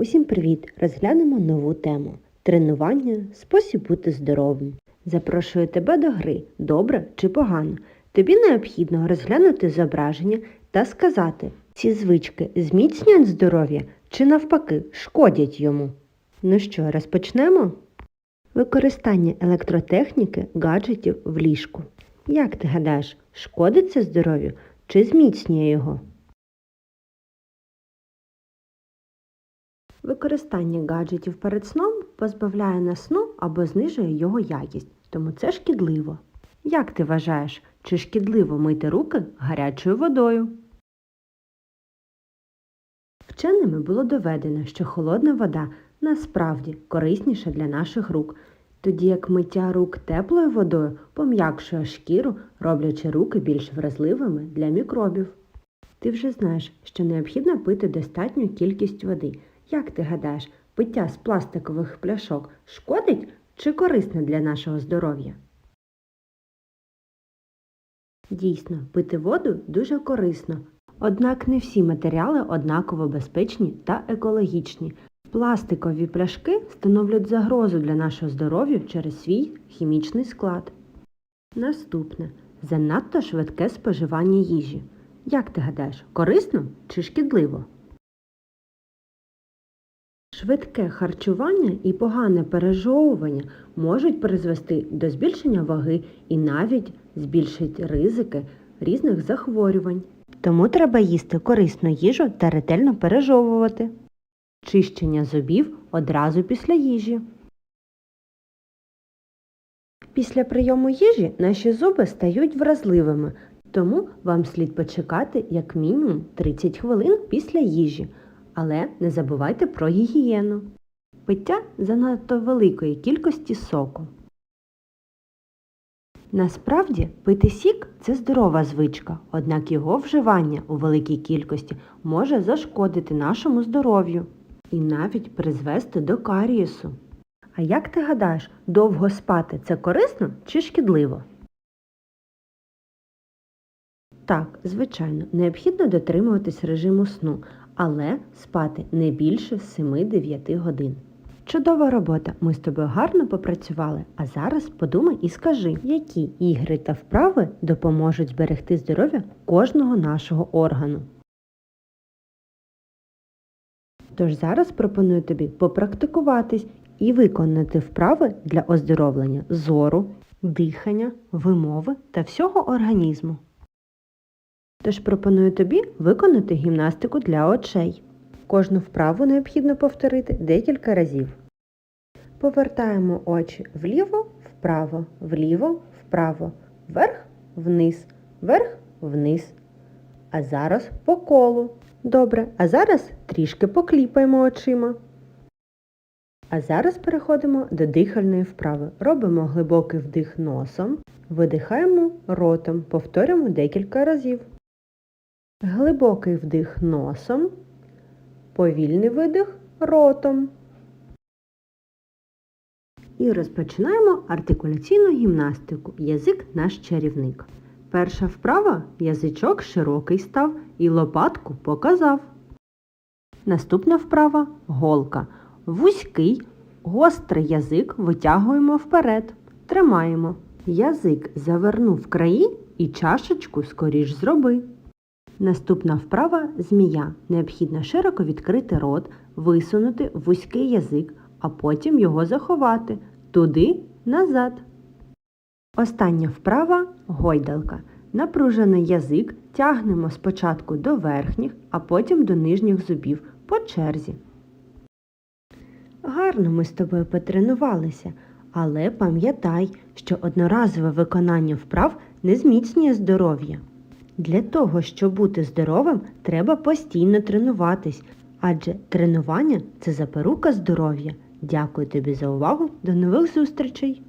Усім привіт! Розглянемо нову тему тренування спосіб бути здоровим. Запрошую тебе до гри добре чи погано. Тобі необхідно розглянути зображення та сказати, ці звички зміцнюють здоров'я чи навпаки шкодять йому. Ну що, розпочнемо? Використання електротехніки гаджетів в ліжку. Як ти гадаєш, шкодить це здоров'ю чи зміцнює його? Використання гаджетів перед сном позбавляє нас сну або знижує його якість, тому це шкідливо. Як ти вважаєш, чи шкідливо мити руки гарячою водою? Вченими було доведено, що холодна вода насправді корисніша для наших рук, тоді як миття рук теплою водою пом'якшує шкіру, роблячи руки більш вразливими для мікробів. Ти вже знаєш, що необхідно пити достатню кількість води. Як ти гадаєш, пиття з пластикових пляшок шкодить чи корисне для нашого здоров'я? Дійсно, пити воду дуже корисно. Однак не всі матеріали однаково безпечні та екологічні. Пластикові пляшки становлять загрозу для нашого здоров'я через свій хімічний склад. Наступне занадто швидке споживання їжі. Як ти гадаєш, корисно чи шкідливо? Швидке харчування і погане пережовування можуть призвести до збільшення ваги і навіть збільшить ризики різних захворювань. Тому треба їсти корисну їжу та ретельно пережовувати. Чищення зубів одразу після їжі. Після прийому їжі наші зуби стають вразливими, тому вам слід почекати як мінімум 30 хвилин після їжі. Але не забувайте про гігієну. Пиття занадто великої кількості соку. Насправді пити сік це здорова звичка, однак його вживання у великій кількості може зашкодити нашому здоров'ю і навіть призвести до карієсу. А як ти гадаєш, довго спати це корисно чи шкідливо? Так, звичайно, необхідно дотримуватись режиму сну, але спати не більше 7-9 годин. Чудова робота, ми з тобою гарно попрацювали, а зараз подумай і скажи, які ігри та вправи допоможуть зберегти здоров'я кожного нашого органу. Тож зараз пропоную тобі попрактикуватись і виконати вправи для оздоровлення зору, дихання, вимови та всього організму. Тож пропоную тобі виконати гімнастику для очей. Кожну вправу необхідно повторити декілька разів. Повертаємо очі вліво, вправо, вліво, вправо, вверх, вниз, вверх, вниз. А зараз по колу. Добре, а зараз трішки покліпаємо очима. А зараз переходимо до дихальної вправи. Робимо глибокий вдих носом, видихаємо ротом, повторюємо декілька разів. Глибокий вдих носом, повільний видих ротом. І розпочинаємо артикуляційну гімнастику. Язик наш чарівник. Перша вправа язичок широкий став і лопатку показав. Наступна вправа голка. Вузький, гострий язик витягуємо вперед. Тримаємо. Язик завернув краї і чашечку скоріш зроби. Наступна вправа змія. Необхідно широко відкрити рот, висунути вузький язик, а потім його заховати туди назад. Остання вправа гойдалка. Напружений язик тягнемо спочатку до верхніх, а потім до нижніх зубів по черзі. Гарно ми з тобою потренувалися, але пам'ятай, що одноразове виконання вправ не зміцнює здоров'я. Для того, щоб бути здоровим, треба постійно тренуватись, адже тренування це запорука здоров'я. Дякую тобі за увагу. До нових зустрічей!